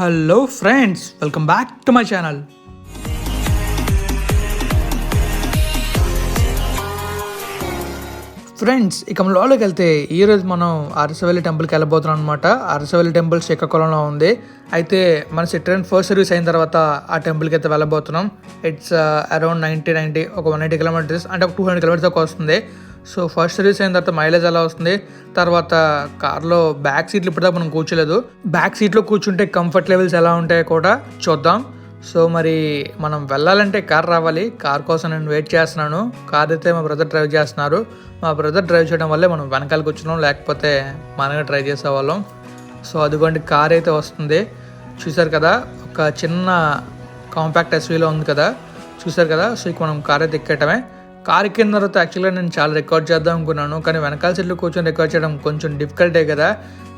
Hello friends welcome back to my channel friends ఇక లోలోకి వెళ్తే ఈరోజు మనం అరసవల్లి టెంపుల్కి వెళ్ళబోతున్నాం అనమాట అరసవల్లి టెంపుల్ శ్రీకాకుళంలో ఉంది. అయితే మన సిట్రన్ ఫస్ట్ సర్వీస్ అయిన తర్వాత ఆ టెంపుల్కి అయితే వెళ్ళబోతున్నాం. ఇట్స్ అరౌండ్ నైంటీ నైంటీ ఒక వన్ ఎయిటీ కిలోమీటర్స్ అంటే ఒక టూ హండ్రెడ్ కిలోమీటర్స్ దాకా వస్తుంది. సో ఫస్ట్ సర్వీస్ అయిన తర్వాత మైలేజ్ ఎలా వస్తుంది? తర్వాత కార్లో బ్యాక్ సీట్లు ఇప్పటిదాకా మనం కూర్చోలేదు. బ్యాక్ సీట్లో కూర్చుంటే కంఫర్ట్ లెవెల్స్ ఎలా ఉంటాయో కూడా చూద్దాం. సో మరి మనం వెళ్ళాలంటే కార్ రావాలి. కార్ కోసం నేను వెయిట్ చేస్తున్నాను. కార్ అయితే మా బ్రదర్ డ్రైవ్ చేస్తున్నారు. మా బ్రదర్ డ్రైవ్ చేయడం వల్లే మనం వెనకాల కూర్చున్నాం లేకపోతే మనమే ట్రై చేసేవాళ్ళం. సో అదిగోండి కార్ అయితే వస్తుంది. చూసారు కదా ఒక చిన్న కాంపాక్ట్ ఎస్వీలో ఉంది కదా. చూసారు కదా సో ఇక మనం కార్ అయితే ఎక్కటమే కార్ కింద తర్వాత యాక్చువల్గా నేను చాలా రికార్డ్ చేద్దాం అనుకున్నాను. కానీ వెనకాల సీట్లో కూర్చొని రికార్డ్ చేయడం కొంచెం డిఫికల్టే కదా.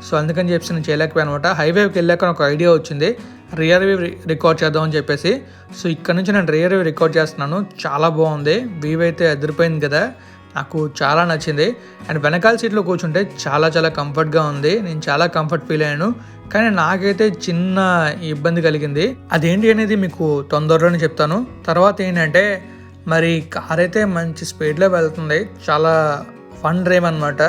సో అందుకని చెప్పేసి నేను చేయలేకపోయాను అనమాట హైవేకి వెళ్ళాక నాకు ఐడియా వచ్చింది. రియర్ వ్యూ రికార్డ్ చేద్దాం అని చెప్పేసి. సో ఇక్కడ నుంచి నేను రియర్ వ్యూ రికార్డ్ చేస్తున్నాను. చాలా బాగుంది. వ్యూ అయితే ఎదిరిపోయింది కదా. నాకు చాలా నచ్చింది. అండ్ వెనకాల సీట్లో కూర్చుంటే చాలా చాలా కంఫర్ట్గా ఉంది. నేను చాలా కంఫర్ట్ ఫీల్ అయ్యాను. కానీ నాకైతే చిన్న ఇబ్బంది కలిగింది. అదేంటి అనేది మీకు తొందరలోనే చెప్తాను. తర్వాత ఏంటంటే మరి కార్ అయితే మంచి స్పీడ్లో వెళ్తుంది. చాలా ఫన్ డ్రైవ్ అనమాట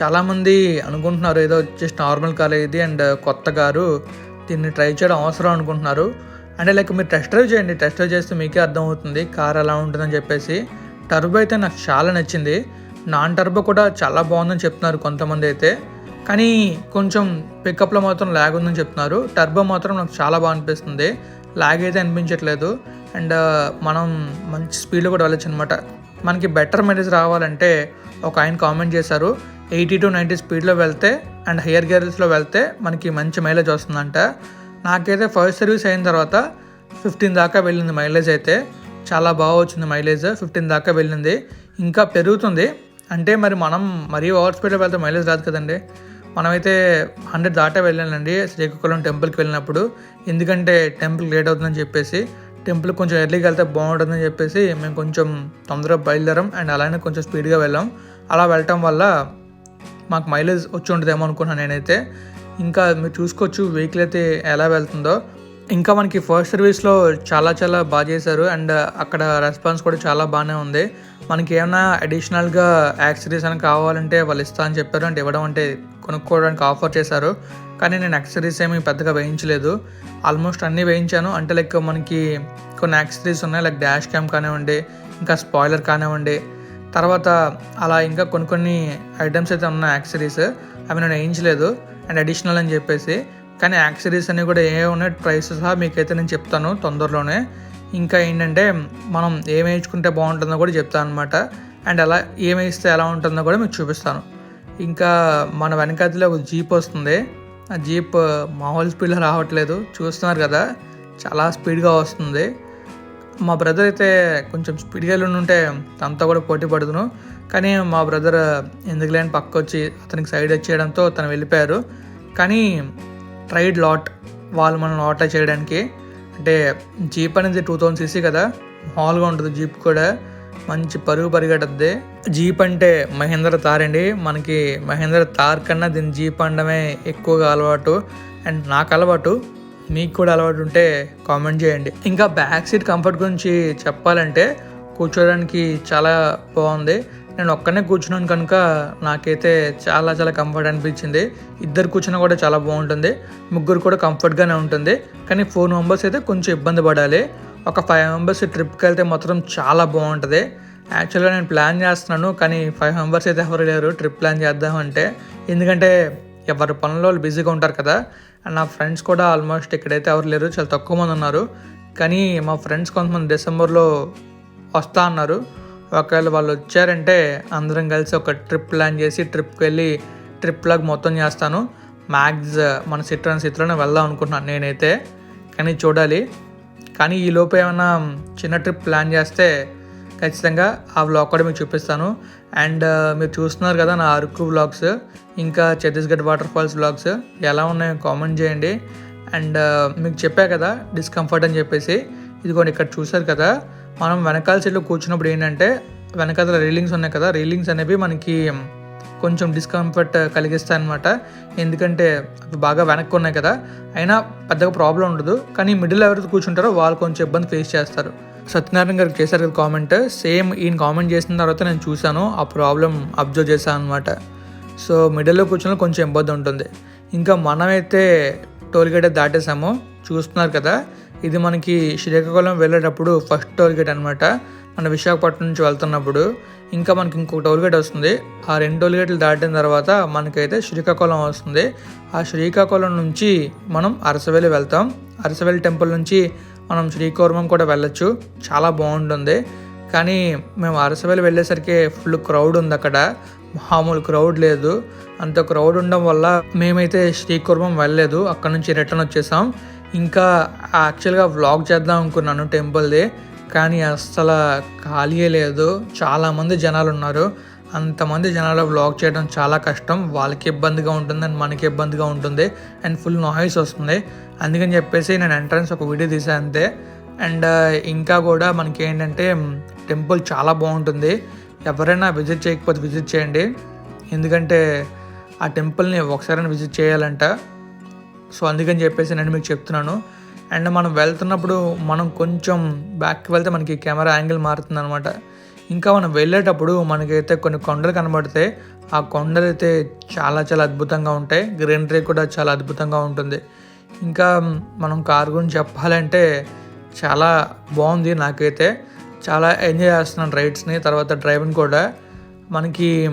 చాలామంది అనుకుంటున్నారు ఏదో జస్ట్ నార్మల్ కార్ ఇది అండ్ కొత్త కారు దీన్ని ట్రై చేయడం అవసరం అనుకుంటున్నారు. అంటే లైక్ మీరు టెస్ట్ డ్రైవ్ చేయండి. టెస్ట్ డ్రైవ్ చేస్తే మీకే అర్థమవుతుంది కార్ ఎలా ఉంటుందని చెప్పేసి. టర్బో అయితే నాకు చాలా నచ్చింది. నాన్ టర్బో కూడా చాలా బాగుందని చెప్తున్నారు కొంతమంది అయితే. కానీ కొంచెం పికప్లో మాత్రం ల్యాగ్ ఉందని చెప్తున్నారు. టర్బో మాత్రం నాకు చాలా బాగా అనిపిస్తుంది. ల్యాగ్ అయితే అనిపించట్లేదు. అండ్ మనం మంచి స్పీడ్లో కూడా వెళ్ళొచ్చు అనమాట మనకి బెటర్ మైలేజ్ రావాలంటే ఒక ఆయన కామెంట్ చేశారు ఎయిటీ టు నైంటీ స్పీడ్లో వెళ్తే అండ్ హైయర్ గేర్స్లో వెళ్తే మనకి మంచి మైలేజ్ వస్తుందంట. నాకైతే ఫస్ట్ సర్వీస్ అయిన తర్వాత ఫిఫ్టీన్ దాకా వెళ్ళింది మైలేజ్ అయితే. చాలా బాగా వచ్చింది మైలేజ్ ఫిఫ్టీన్ దాకా వెళ్ళింది. ఇంకా పెరుగుతుంది. అంటే మరి మనం మరీ ఓవర్ స్పీడ్లో వెళ్తే మైలేజ్ రాదు కదండి. మనమైతే హండ్రెడ్ దాటా వెళ్ళానండి శ్రీకాకుళం టెంపుల్కి వెళ్ళినప్పుడు. ఎందుకంటే టెంపుల్ లేట్ అవుతుందని చెప్పేసి టెంపుల్ కొంచెం ఎర్లీకి వెళ్తే బాగుంటుందని చెప్పేసి మేము కొంచెం తొందరగా బయలుదేరాం. అండ్ అలానే కొంచెం స్పీడ్గా వెళ్ళాం. అలా వెళ్ళటం వల్ల మాకు మైలేజ్ వచ్చి ఉంటుందేమో అనుకున్నాను నేనైతే. ఇంకా మీరు చూసుకోవచ్చు వెహికల్ అయితే ఎలా వెళ్తుందో. ఇంకా మనకి ఫస్ట్ సర్వీస్లో చాలా చాలా బాగా చేశారు. అండ్ అక్కడ రెస్పాన్స్ కూడా చాలా బాగానే ఉంది. మనకి ఏమైనా అడిషనల్గా యాక్సరీస్ అని కావాలంటే వాళ్ళు ఇస్తా అని చెప్పారు. అంటే ఇవ్వడం అంటే కొనుక్కోవడానికి ఆఫర్ చేశారు. కానీ నేను యాక్సరీస్ ఏమి పెద్దగా వేయించలేదు. ఆల్మోస్ట్ అన్నీ వేయించాను. అంటే లైక్ మనకి కొన్ని యాక్సరీస్ ఉన్నాయి. లైక్ డాష్ క్యామ్ కానివ్వండి ఇంకా స్పాయిలర్ కానివ్వండి. తర్వాత అలా ఇంకా కొన్ని కొన్ని ఐటమ్స్ అయితే ఉన్నాయి యాక్సరీస్. అవి నేను వేయించలేదు. అండ్ అడిషనల్ అని చెప్పేసి. కానీ యాక్సరీస్ అన్నీ కూడా ఏ ఉన్నాయి ప్రైస్ సహా మీకైతే నేను చెప్తాను తొందరలోనే. ఇంకా ఏంటంటే మనం ఏం వేయించుకుంటే బాగుంటుందో కూడా చెప్తాను అనమాట అండ్ అలా ఏమి వేయిస్తే ఎలా ఉంటుందో కూడా మీకు చూపిస్తాను. ఇంకా మన వెనకాతలో ఒక జీప్ వస్తుంది. ఆ జీప్ మామూలు స్పీడ్లో రావట్లేదు. చూస్తున్నారు కదా చాలా స్పీడ్గా వస్తుంది. మా బ్రదర్ అయితే కొంచెం స్పీడ్గా వెళ్ళి ఉంటే తనతో కూడా పోటీ పడుతును కానీ మా బ్రదర్ ఎందుకు లేని పక్క వచ్చి అతనికి సైడ్ వచ్చేయడంతో తను వెళ్ళిపోయారు. కానీ ట్రైడ్ లాట్ వాళ్ళు మనం లాట్ చేయడానికి. అంటే జీప్ అనేది టూ థౌజండ్ సీసీ కదా మామూలుగా ఉంటుంది జీప్ కూడా. మంచి పరుగు పరిగెట్టద్ది. జీప్ అంటే మహేంద్ర తార్ అండి. మనకి మహేంద్ర తార్ కన్నా దీని జీప్ అనడమే ఎక్కువగా అలవాటు అండ్ నాకు అలవాటు. మీకు కూడా అలవాటు ఉంటే కామెంట్ చేయండి. ఇంకా బ్యాక్ సీట్ కంఫర్ట్ గురించి చెప్పాలంటే కూర్చోడానికి చాలా బాగుంది. నేను ఒక్కనే కూర్చున్నాను కనుక నాకైతే చాలా చాలా కంఫర్ట్ అనిపించింది. ఇద్దరు కూర్చున్నా కూడా చాలా బాగుంటుంది. ముగ్గురు కూడా కంఫర్ట్గానే ఉంటుంది. కానీ ఫోర్ మెంబర్స్ అయితే కొంచెం ఇబ్బంది పడాలి. ఒక ఫైవ్ మెంబర్స్ ట్రిప్కి వెళ్తే మాత్రం చాలా బాగుంటుంది. యాక్చువల్గా నేను ప్లాన్ చేస్తున్నాను కానీ ఫైవ్ మెంబర్స్ అయితే ఎవరు లేరు. ట్రిప్ ప్లాన్ చేద్దామంటే ఎందుకంటే ఎవరి పనుల్లో వాళ్ళు బిజీగా ఉంటారు కదా. అండ్ నా ఫ్రెండ్స్ కూడా ఆల్మోస్ట్ ఇక్కడైతే ఎవరు లేరు చాలా తక్కువ మంది ఉన్నారు. కానీ మా ఫ్రెండ్స్ కొంతమంది డిసెంబర్లో వస్తా అన్నారు. ఒకవేళ వాళ్ళు వచ్చారంటే అందరం కలిసి ఒక ట్రిప్ ప్లాన్ చేసి ట్రిప్కి వెళ్ళి ట్రిప్ లాగా మొత్తం చేస్తాను. మ్యాక్స్ మన సిట్రన్ సిట్లోనే వెళ్దాం అనుకుంటున్నాను నేనైతే. కానీ చూడాలి. కానీ ఈ లోపు ఏమైనా చిన్న ట్రిప్ ప్లాన్ చేస్తే ఖచ్చితంగా ఆ వ్లాగ్ కూడా మీకు చూపిస్తాను. అండ్ uh, మీరు చూస్తున్నారు కదా నా అరకు వ్లాగ్స్ ఇంకా ఛత్తీస్గఢ్ వాటర్ ఫాల్స్ వ్లాగ్స్ ఎలా ఉన్నాయో కామెంట్ చేయండి. అండ్ uh, మీకు చెప్పా కదా డిస్కంఫర్ట్ అని చెప్పేసి. ఇదిగోండి ఇక్కడ చూసారు కదా మనం వెనకాల సీట్లో కూర్చున్నప్పుడు ఏంటంటే వెనకాల రీలింగ్స్ ఉన్నాయి కదా రీలింగ్స్ అనేవి మనకి కొంచెం డిస్కంఫర్ట్ కలిగిస్తాయి అనమాట ఎందుకంటే అవి బాగా వెనక్కి ఉన్నాయి కదా. అయినా పెద్దగా ప్రాబ్లం ఉండదు. కానీ మిడిల్ ఎవరైతే కూర్చుంటారో వాళ్ళు కొంచెం ఇబ్బంది ఫేస్ చేస్తారు. సత్యనారాయణ గారికి చేశారు కదా కామెంట్ సేమ్ ఈయన కామెంట్ చేసిన తర్వాత నేను చూశాను. ఆ ప్రాబ్లం అబ్జర్వ్ చేశాను అనమాట సో మిడిల్లో కూర్చున్న కొంచెం ఇబ్బంది ఉంటుంది. ఇంకా మనమైతే టోల్గేట్ దాటేసాము చూస్తున్నారు కదా. ఇది మనకి శ్రీకాకుళం వెళ్ళేటప్పుడు ఫస్ట్ టోల్గేట్ అనమాట మన విశాఖపట్నం నుంచి వెళ్తున్నప్పుడు ఇంకా మనకి ఇంకొక టోల్గేట్ వస్తుంది. ఆ రెండు టోల్గేట్లు దాటిన తర్వాత మనకైతే శ్రీకాకుళం వస్తుంది. ఆ శ్రీకాకుళం నుంచి మనం అరసవేలి వెళ్తాం. అరసవేలి టెంపుల్ నుంచి మనం శ్రీకౌర్మం కూడా వెళ్ళొచ్చు. చాలా బాగుంటుంది. కానీ మేము అరసవెల్లి వెళ్ళేసరికి ఫుల్ క్రౌడ్ ఉంది అక్కడ. మామూలు క్రౌడ్ లేదు. అంత క్రౌడ్ ఉండడం వల్ల మేమైతే శ్రీకుర్మం వెళ్ళలేదు. అక్కడ నుంచి రిటర్న్ వచ్చేసాం. ఇంకా యాక్చువల్గా వ్లాగ్ చేద్దాం అనుకున్నాను టెంపుల్ది. కానీ అస్సలు ఖాళీయే లేదు. చాలామంది జనాలు ఉన్నారు అంతమంది జనాలు వ్లాగ్ చేయడం చాలా కష్టం. వాళ్ళకి ఇబ్బందిగా ఉంటుంది అండ్ మనకి ఇబ్బందిగా ఉంటుంది. అండ్ ఫుల్ నాయిస్ వస్తుంది. అందుకని చెప్పేసి నేను ఎంట్రన్స్ ఒక వీడియో తీసాను అంతే. అండ్ ఇంకా కూడా మనకి ఏంటంటే టెంపుల్ చాలా బాగుంటుంది. ఎవరైనా విజిట్ చేయకపోతే విజిట్ చేయండి. ఎందుకంటే ఆ టెంపుల్ని ఒకసారైనా విజిట్ చేయాలంట. సో అందుకని చెప్పేసి నేను మీకు చెప్తున్నాను. అండ్ మనం వెళ్తున్నప్పుడు మనం కొంచెం బ్యాక్కి వెళ్తే మనకి కెమెరా యాంగిల్ మారుతుంది అనమాట ఇంకా మనం వెళ్ళేటప్పుడు మనకైతే కొన్ని కొండలు కనబడితే ఆ కొండలు అయితే చాలా చాలా అద్భుతంగా ఉంటాయి. గ్రీనరీ కూడా చాలా అద్భుతంగా ఉంటుంది. ఇంకా మనం కార్ గురించి చెప్పాలంటే చాలా బాగుంది నాకైతే. చాలా ఎంజాయ్ చేస్తున్నాను రైడ్స్ని తర్వాత డ్రైవింగ్ కూడా. మనకి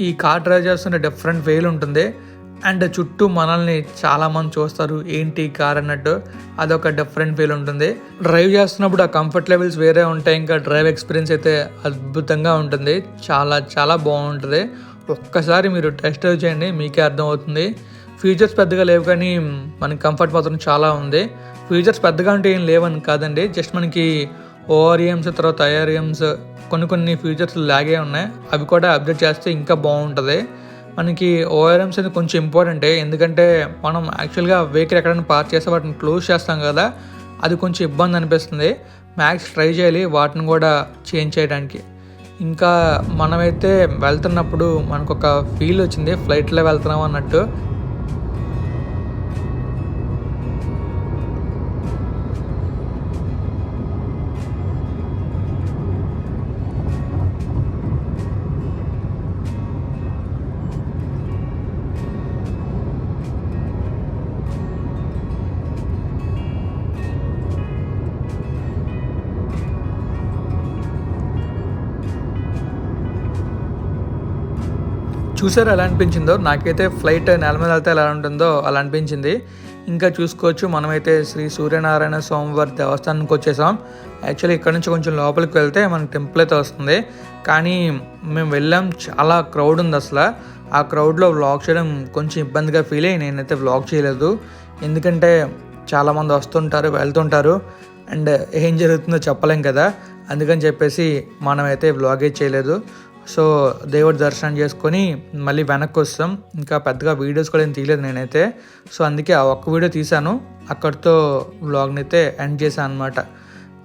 ఈ కార్ డ్రైవ్ చేస్తుంటే డిఫరెంట్ వేలు ఉంటుంది. అండ్ చుట్టూ మనల్ని చాలామంది చూస్తారు. ఏంటి కార్ అన్నట్టు. అదొక డిఫరెంట్ ఫీల్ ఉంటుంది. డ్రైవ్ చేస్తున్నప్పుడు ఆ కంఫర్ట్ లెవెల్స్ వేరే ఉంటాయి. ఇంకా డ్రైవ్ ఎక్స్పీరియన్స్ అయితే అద్భుతంగా ఉంటుంది. చాలా చాలా బాగుంటుంది. ఒక్కసారి మీరు టెస్ట్ డ్రైవ్ చేయండి మీకే అర్థమవుతుంది. ఫీచర్స్ పెద్దగా లేవు కానీ మనకి కంఫర్ట్ మాత్రం చాలా ఉంది. ఫీచర్స్ పెద్దగా అంటే ఏం లేవని కాదండి. జస్ట్ మనకి ఓఆర్ఎమ్స్ తర్వాత ఐఆర్ఎమ్స్ కొన్ని కొన్ని ఫీచర్స్ లాగే ఉన్నాయి. అవి కూడా అప్డేట్ చేస్తే ఇంకా బాగుంటుంది. మనకి ఓఆర్ఎమ్స్ అనేది కొంచెం ఇంపార్టెంటే ఎందుకంటే మనం యాక్చువల్గా వెహికల్ ఎక్కడైనా పార్క్ చేస్తే వాటిని క్లోజ్ చేస్తాం కదా అది కొంచెం ఇబ్బంది అనిపిస్తుంది. మ్యాక్స్ ట్రై చేయాలి వాటిని కూడా చేంజ్ చేయడానికి. ఇంకా మనమైతే వెళ్తున్నప్పుడు మనకు ఒక ఫీల్ వచ్చింది ఫ్లైట్లో వెళ్తున్నాం అన్నట్టు. చూసారు ఎలా అనిపించిందో? నాకైతే ఫ్లైట్ నెల మీద వెళ్తే ఎలా ఉంటుందో అలా అనిపించింది. ఇంకా చూసుకోవచ్చు మనమైతే శ్రీ సూర్యనారాయణ స్వామివారి దేవస్థానానికి వచ్చేసాం. యాక్చువల్లీ ఇక్కడ నుంచి కొంచెం లోపలికి వెళ్తే మనకి టెంపుల్ అయితే వస్తుంది. కానీ మేము వెళ్ళాం చాలా క్రౌడ్ ఉంది అసలు. ఆ క్రౌడ్లో వ్లాగ్ చేయడం కొంచెం ఇబ్బందిగా ఫీల్ అయ్యి నేనైతే వ్లాగ్ చేయలేదు. ఎందుకంటే చాలామంది వస్తుంటారు వెళ్తుంటారు. అండ్ ఏం జరుగుతుందో చెప్పలేం కదా. అందుకని చెప్పేసి మనమైతే వ్లాగే చేయలేదు. సో దేవుడి దర్శనం చేసుకొని మళ్ళీ వెనక్కి వస్తాం ఇంకా పెద్దగా వీడియోస్ కూడా ఏం తీయలేదు నేనైతే. సో అందుకే ఆ ఒక్క వీడియో తీశాను. అక్కడితో వ్లాగ్ని అయితే ఎండ్ చేశాను అనమాట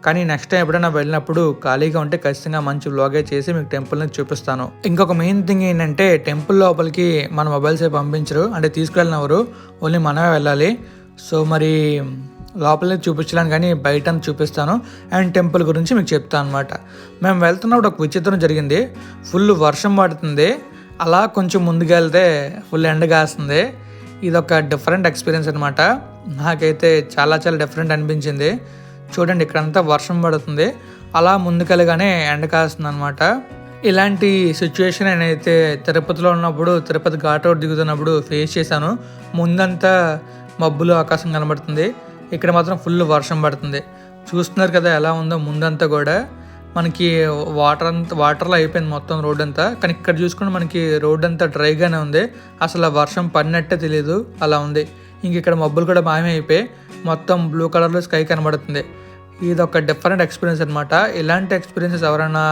కానీ నెక్స్ట్ టైం ఎప్పుడైనా వెళ్ళినప్పుడు ఖాళీగా ఉంటే ఖచ్చితంగా మంచి వ్లాగే చేసి మీకు టెంపుల్ని చూపిస్తాను. ఇంకొక మెయిన్ థింగ్ ఏంటంటే టెంపుల్ లోపలికి మన మొబైల్స్ పంపించరు. అంటే తీసుకెళ్ళినవారు ఓన్లీ మనమే వెళ్ళాలి. సో మరి లోపలే చూపించడానికి కానీ బయట చూపిస్తాను. అండ్ టెంపుల్ గురించి మీకు చెప్తాను అనమాట మేము వెళ్తున్నప్పుడు ఒక విచిత్రం జరిగింది. ఫుల్ వర్షం పడుతుంది. అలా కొంచెం ముందుకెళ్తే ఫుల్ ఎండ కాస్తుంది. ఇది ఒక డిఫరెంట్ ఎక్స్పీరియన్స్ అనమాట నాకైతే చాలా చాలా డిఫరెంట్ అనిపించింది. చూడండి ఇక్కడంతా వర్షం పడుతుంది. అలా ముందుకెళ్ళగానే ఎండ కాస్తుంది అనమాట ఇలాంటి సిచ్యువేషన్ నేనైతే తిరుపతిలో ఉన్నప్పుడు తిరుపతి ఘాట్ రోడ్ దిగుతున్నప్పుడు ఫేస్ చేశాను. ముందంతా మబ్బులు ఆకాశం కనబడుతుంది. ఇక్కడ మాత్రం ఫుల్ వర్షం పడుతుంది. చూస్తున్నారు కదా ఎలా ఉందో ముందంతా కూడా. మనకి వాటర్ అంతా వాటర్లో అయిపోయింది మొత్తం రోడ్ అంతా కానీ ఇక్కడ చూసుకుంటే మనకి రోడ్ అంతా డ్రైగానే ఉంది. అసలు వర్షం పడినట్టే తెలియదు అలా ఉంది. ఇంక ఇక్కడ మబ్బులు కూడా మాయమైపోయి మొత్తం బ్లూ కలర్లో స్కై కనబడుతుంది. ఇది ఒక డిఫరెంట్ ఎక్స్పీరియన్స్ అనమాట ఇలాంటి ఎక్స్పీరియన్సెస్ ఎవరైనా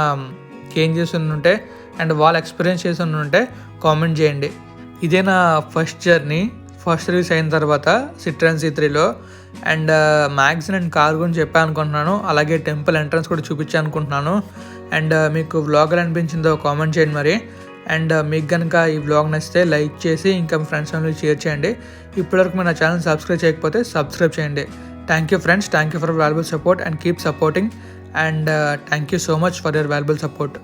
గెయిన్ చేసి ఉంటే అండ్ వాళ్ళు ఎక్స్పీరియన్స్ చేసి ఉంటే కామెంట్ చేయండి. ఇదే నా ఫస్ట్ జర్నీ. ఫస్ట్ రిలీజ్ అయిన తర్వాత సిట్రన్ సి త్రీలో. అండ్ మ్యాగ్జిన్ అండ్ కార్ గురించి చెప్పాను అనుకుంటున్నాను. అలాగే టెంపుల్ ఎంట్రన్స్ కూడా చూపించాను అనుకుంటున్నాను. అండ్ మీకు వ్లాగర్ అనిపించిందో కామెంట్ చేయండి మరి. అండ్ మీకు కనుక ఈ వ్లాగ్ నచ్చితే లైక్ చేసి ఇంకా మీ ఫ్రెండ్స్ ఫ్యామిలీ షేర్ చేయండి. ఇప్పటివరకు మన నా ఛానల్ సబ్స్క్రైబ్ చేయకపోతే సబ్స్క్రైబ్ చేయండి. Thank you friends thank you for valuable support and keep supporting and thank you so much for your valuable support